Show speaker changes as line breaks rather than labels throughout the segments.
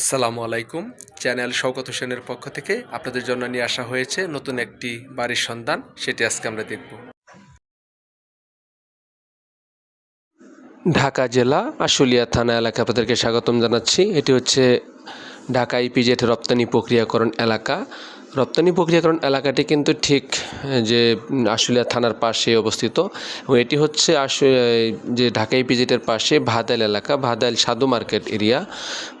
আসসালামু আলাইকুম। চ্যানেল শওকত হোসেনের পক্ষ থেকে আপনাদের জন্য নিয়ে আসা হয়েছে নতুন একটি বাড়ির সন্ধান। সেটি আজকে আমরা দেখব। ঢাকা জেলা আশুলিয়া থানা এলাকা আপনাদেরকে স্বাগতম জানাচ্ছি। এটি হচ্ছে ঢাকা ইপিজেট রপ্তানি প্রক্রিয়াকরণ এলাকা। রপ্তানি প্রক্রিয়াকরণ এলাকাটি কিন্তু ঠিক যে আশুলিয়া থানার পাশে অবস্থিত। এবং এটি হচ্ছে আশু যে, ঢাকা ইপিজেটের পাশে ভাদাইল এলাকা, ভাদাইল সাধু মার্কেট এরিয়া।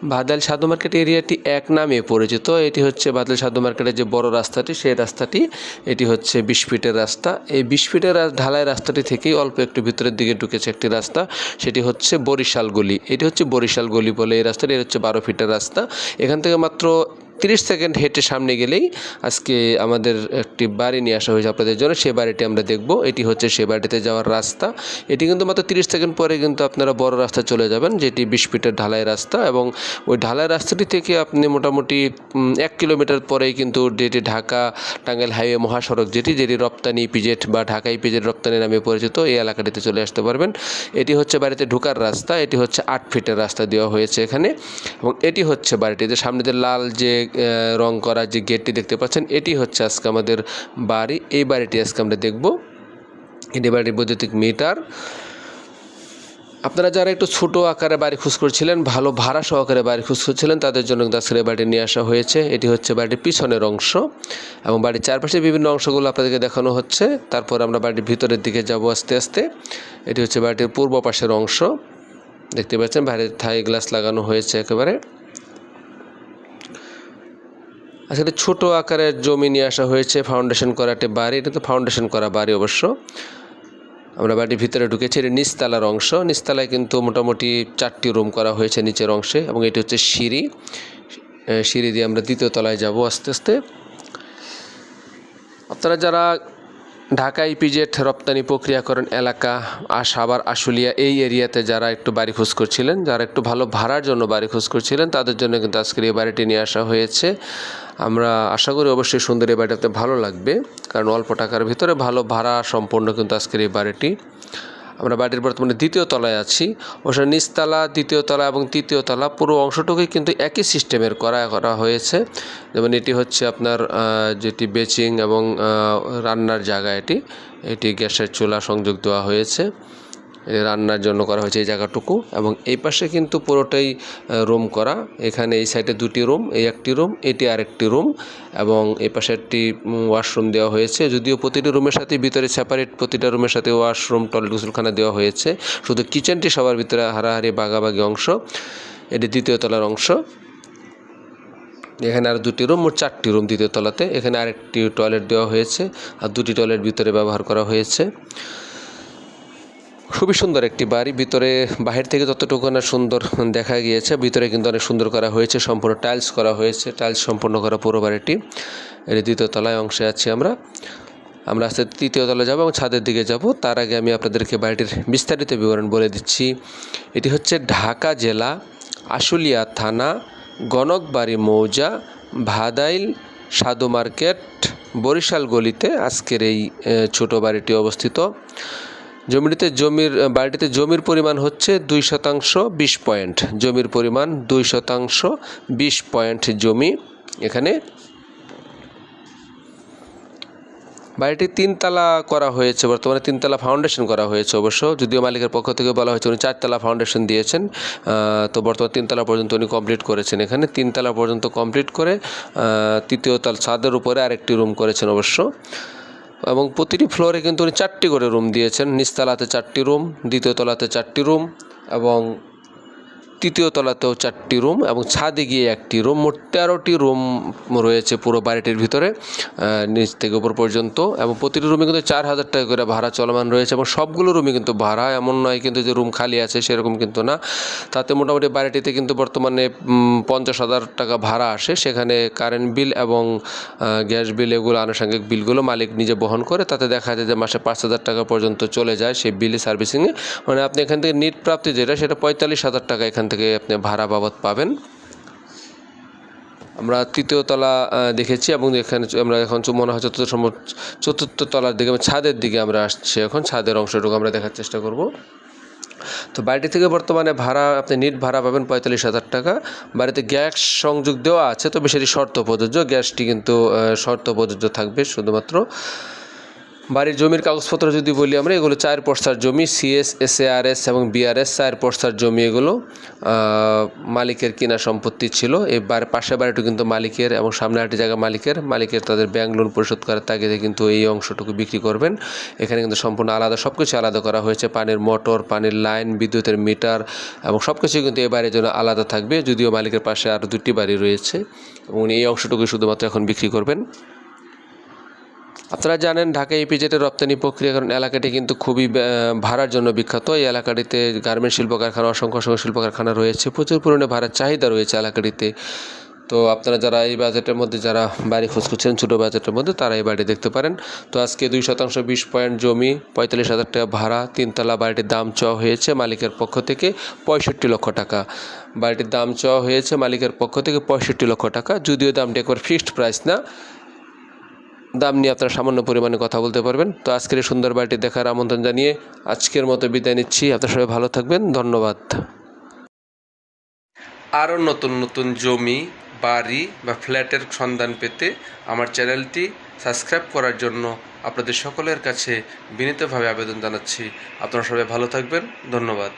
ভাদাইল সাধু মার্কেট এরিয়াটি এক নামে পরিচিত। এটি হচ্ছে ভাদাইল সাধু মার্কেটের যে বড় রাস্তাটি, সেই রাস্তাটি, এটি হচ্ছে বিশ ফিটের রাস্তা। এই বিশ ফিটের ঢালাই রাস্তাটি থেকেই অল্প একটু ভিতরের দিকে ঢুকেছে একটি রাস্তা, সেটি হচ্ছে বরিশাল গলি। এটি হচ্ছে বরিশাল গলি বলে এই রাস্তাটি হচ্ছে বারো ফিটের রাস্তা। এখান থেকে মাত্র তিরিশ সেকেন্ড হেঁটে সামনে গেলেই আজকে আমাদের একটি বাড়ি নিয়ে আসা হয়েছে আপনাদের জন্য। সে বাড়িটি আমরা দেখব। এটি হচ্ছে সে বাড়িতে যাওয়ার রাস্তা। এটি কিন্তু মাত্র তিরিশ সেকেন্ড পরে কিন্তু আপনারা বড় রাস্তা চলে যাবেন, যেটি বিশ ফিটের ঢালাই রাস্তা এবং ওই ঢালাই রাস্তাটি থেকে আপনি মোটামুটি এক কিলোমিটার পরেই কিন্তু যেটি ঢাকা টাঙ্গাইল হাইওয়ে মহাসড়ক যেটি যেটি রপ্তানি পিজেট বা ঢাকা ইপিজেট রপ্তানি নামে পরিচিত, এই এলাকাটিতে চলে আসতে পারবেন। এটি হচ্ছে বাড়িতে ঢোকার রাস্তা। এটি হচ্ছে আট ফিটের রাস্তা দেওয়া হয়েছে এখানে এবং এটি হচ্ছে বাড়িটিতে সামনে যে লাল যে রং করা যে গেটটি দেখতে পাচ্ছেন, এটি হচ্ছে আজকে আমাদের বাড়ি। এই বাড়িটি আজকে আমরা দেখব। এটি বাড়ির বৈদ্যুতিক মিটার। আপনারা যারা একটু ছোট আকারে বাড়ি খুঁজ করছিলেন, ভালো ভাড়া সহকারে বাড়ি খুঁজ করছিলেন, তাদের জন্য এই বাড়িটি নিয়ে আসা হয়েছে। এটি হচ্ছে বাড়ির পিছনের অংশ এবং বাড়ির চারপাশে বিভিন্ন অংশগুলো আপনাদেরকে দেখানো হচ্ছে। তারপর আমরা বাড়ির ভিতরের দিকে যাব আস্তে আস্তে। এটি হচ্ছে বাড়িটির পূর্ব পাশের অংশ। দেখতে পাচ্ছেন বাইরের থাই গ্লাস লাগানো হয়েছে একেবারে। আসলে ছোট আকারের জমি নিয়ে আসা হয়েছে ফাউন্ডেশন করা একটি বাড়ি। এটা তো ফাউন্ডেশন করা বাড়ি অবশ্য। আমরা বাড়ির ভিতরে ঢুকেছি, এটা নিচতলার অংশ। নিচতলায় কিন্তু মোটামুটি চারটি রুম করা হয়েছে নিচের অংশে, এবং এটি হচ্ছে সিঁড়ি। সিঁড়ি দিয়ে আমরা দ্বিতীয় তলায় যাব আস্তে আস্তে। আপনারা যারা ঢাকা ইপিজেট রপ্তানি প্রক্রিয়াকরণ এলাকা আবার আশুলিয়া এই এরিয়াতে যারা একটু বাড়ি খোঁজ করছিলেন, যারা একটু ভালো ভাড়ার জন্য বাড়ি খোঁজ করছিলেন, তাদের জন্য কিন্তু আজকের এই বাড়িটি নিয়ে আসা হয়েছে। আমরা আশা করি অবশ্যই সুন্দর এই বাড়িটাতে ভালো লাগবে, কারণ অল্প টাকার ভিতরে ভালো ভাড়া সম্পন্ন কিন্তু আজকের এই বাড়িটি। আমরা বাড়ির বর্তমানে দ্বিতীয় তলায় আছি। ওখানে নিচতলা দ্বিতীয় তলা এবং তৃতীয় তলা পুরো অংশটুকুই কিন্তু একই সিস্টেমের করা করা হয়েছে। যেমন এটি হচ্ছে আপনার যেটি বেচিং এবং রান্নার জায়গা এটি। এটি গ্যাসের চুলা সংযোগ দেওয়া হয়েছে। রান্নার জন্য করা হয়েছে এই জায়গাটুকু এবং এই পাশে কিন্তু পুরোটাই রুম করা। এখানে এই সাইডে দুটি রুম, এই একটি রুম, এটি আরেকটি রুম এবং এই পাশে একটি ওয়াশরুম দেওয়া হয়েছে। যদিও প্রতিটি রুমের সাথে ভিতরে সেপারেট প্রতিটা রুমের সাথে ওয়াশরুম টয়লেট গোসলখানা দেওয়া হয়েছে। শুধু কিচেনটি সবার ভিতরে হারাহারি, বাগাবাগি অংশ। এটি দ্বিতীয় তলার অংশ। এখানে আর দুটি রুম, মোট চারটি রুম দ্বিতীয় তলাতে। এখানে আরেকটি টয়লেট দেওয়া হয়েছে আর দুটি টয়লেট ভিতরে ব্যবহার করা হয়েছে। খুবই সুন্দর একটি বাড়ি। ভিতরে, বাহির থেকে যতটুকু না সুন্দর দেখা গিয়েছে, ভিতরে কিন্তু অনেক সুন্দর করা হয়েছে, সম্পূর্ণ টাইলস করা হয়েছে, টাইলস সম্পূর্ণ করা পুরো বাড়িটি। এর দ্বিতীয় তলায় অংশে আছি আমরা। আমরা আস্তে তৃতীয় তলায় যাব এবং ছাদের দিকে যাব। তার আগে আমি আপনাদেরকে বাড়িটির বিস্তারিত বিবরণ বলে দিচ্ছি। এটি হচ্ছে ঢাকা জেলা আশুলিয়া থানা, গণকবাড়ি মৌজা, ভাদাইল সাধু মার্কেট, বরিশাল গলিতে আজকের এই ছোট বাড়িটি অবস্থিত। জমিটিতে জমির বাড়িটিতে জমির পরিমাণ হচ্ছে দুই শতাংশ বিশ পয়েন্ট। জমির পরিমাণ দুই শতাংশ বিশ পয়েন্ট জমি এখানে। বাড়িটি তিনতলা করা হয়েছে, বর্তমানে তিনতলা ফাউন্ডেশন করা হয়েছে অবশ্য, যদিও মালিকের পক্ষ থেকে বলা হয়েছে উনি চারতলা ফাউন্ডেশন দিয়েছেন তো বর্তমানে তিনতলা পর্যন্ত উনি কমপ্লিট করেছেন এখানে। তিনতলা পর্যন্ত কমপ্লিট করে তৃতীয় তল ছাদের উপরে আরেকটি রুম করেছেন অবশ্য। এবং প্রতিটি ফ্লোরে কিন্তু উনি চারটি করে রুম দিয়েছেন। নিচতলাতে চারটি রুম দ্বিতীয় তলাতে চারটি রুম এবং তৃতীয় তলাতেও চারটি রুম এবং ছাদে গিয়ে একটি রুম। মোট তেরোটি রুম রয়েছে পুরো বাড়িটির ভিতরে নিচ থেকে উপর পর্যন্ত এবং প্রতিটি রুমে কিন্তু চার হাজার টাকা করে ভাড়া চলমান রয়েছে এবং সবগুলো রুমে কিন্তু ভাড়া। এমন নয় কিন্তু যে রুম খালি আছে সেরকম কিন্তু না। তাতে মোটামুটি বাড়িটিতে কিন্তু বর্তমানে পঞ্চাশ হাজার টাকা ভাড়া আসে। সেখানে কারেন্ট বিল এবং গ্যাস বিল এগুলো আনুষঙ্গিক বিলগুলো মালিক নিজে বহন করে। তাতে দেখা যায় যে মাসে পাঁচ হাজার টাকা পর্যন্ত চলে যায় সেই বিলে সার্ভিসিংয়ে মানে আপনি এখান থেকে নিট প্রাপ্তি যেটা, সেটা পঁয়তাল্লিশ হাজার টাকা এখান থেকে আপনি ভাড়া বাবদ পাবেন। আমরা তৃতীয় তলা দেখেছি এবং এখানে আমরা এখন মনে হয় চতুর্থ সম্ভব চতুর্থ তলার দিকে ছাদের দিকে আমরা আসছি এখন। ছাদের অংশটুকু আমরা দেখার চেষ্টা করব। তো বাড়িটি থেকে বর্তমানে ভাড়া, আপনি নিট ভাড়া পাবেন পঁয়তাল্লিশ হাজার টাকা। বাড়িতে গ্যাস সংযোগ দেওয়া আছে, তবে সেটি শর্ত প্রযোজ্য। গ্যাসটি কিন্তু শর্ত প্রযোজ্য থাকবে শুধুমাত্র। বাড়ির জমির কাগজপত্র যদি বলি আমরা, এগুলো চার পর্সার জমি সিএস এস আর এস এবং বিআরএস চার পর্সার জমি এগুলো মালিকের কিনা সম্পত্তি ছিল। এবার পাশে বাড়িটি কিন্তু মালিকের এবং সামনে আরেকটি জায়গা মালিকের। মালিকের তাদের ব্যাংক লোন পরিশোধ করার তাগিদে কিন্তু এই অংশটুকু বিক্রি করবেন। এখানে কিন্তু সম্পূর্ণ আলাদা সব কিছু আলাদা করা হয়েছে। পানির মোটর, পানির লাইন, বিদ্যুতের মিটার এবং সব কিছু কিন্তু এই বাড়ির জন্য আলাদা থাকবে। যদিও মালিকের পাশে আরও দুটি বাড়ি রয়েছে এবং এই অংশটুকু শুধুমাত্র এখন বিক্রি করবেন। আপনারা জানেন ঢাকা ইপিজেটের রপ্তানি প্রক্রিয়াকরণ এলাকাটি কিন্তু খুবই ভাড়ার জন্য বিখ্যাত। এই এলাকাটিতে গার্মেন্ট শিল্প কারখানা অসংখ্য অসংখ্য শিল্প কারখানা রয়েছে। প্রচুর পরিমাণে ভাড়ার চাহিদা রয়েছে এলাকাটিতে। তো আপনারা যারা এই বাজেটের মধ্যে, যারা বাড়ি খোঁজ করছেন, ছোটো বাজেটের মধ্যে, তারা এই বাড়ি দেখতে পারেন। তো আজকে দুই শতাংশ বিশ পয়েন্ট জমি, পঁয়তাল্লিশ হাজার টাকা ভাড়া, তিনতলা বাড়িটির দাম চাওয়া হয়েছে মালিকের পক্ষ থেকে পঁয়ষট্টি লক্ষ টাকা। বাড়িটির দাম চাওয়া হয়েছে মালিকের পক্ষ থেকে পঁয়ষট্টি লক্ষ টাকা, যদিও দামটি একবার ফিক্সড প্রাইস না। দাম নিয়ে আপনারা সামান্য পরিমাণে কথা বলতে পারবেন। তো আজকের সুন্দর বাড়িটি দেখার আমন্ত্রণ জানিয়ে আজকের মতো বিদায় নিচ্ছি। আপনার সবাই ভালো থাকবেন। ধন্যবাদ। আরও নতুন নতুন জমি, বাড়ি বা ফ্ল্যাটের সন্ধান পেতে আমার চ্যানেলটি সাবস্ক্রাইব করার জন্য আপনাদের সকলের কাছে বিনীতভাবে আবেদন জানাচ্ছি। আপনারা সবাই ভালো থাকবেন। ধন্যবাদ।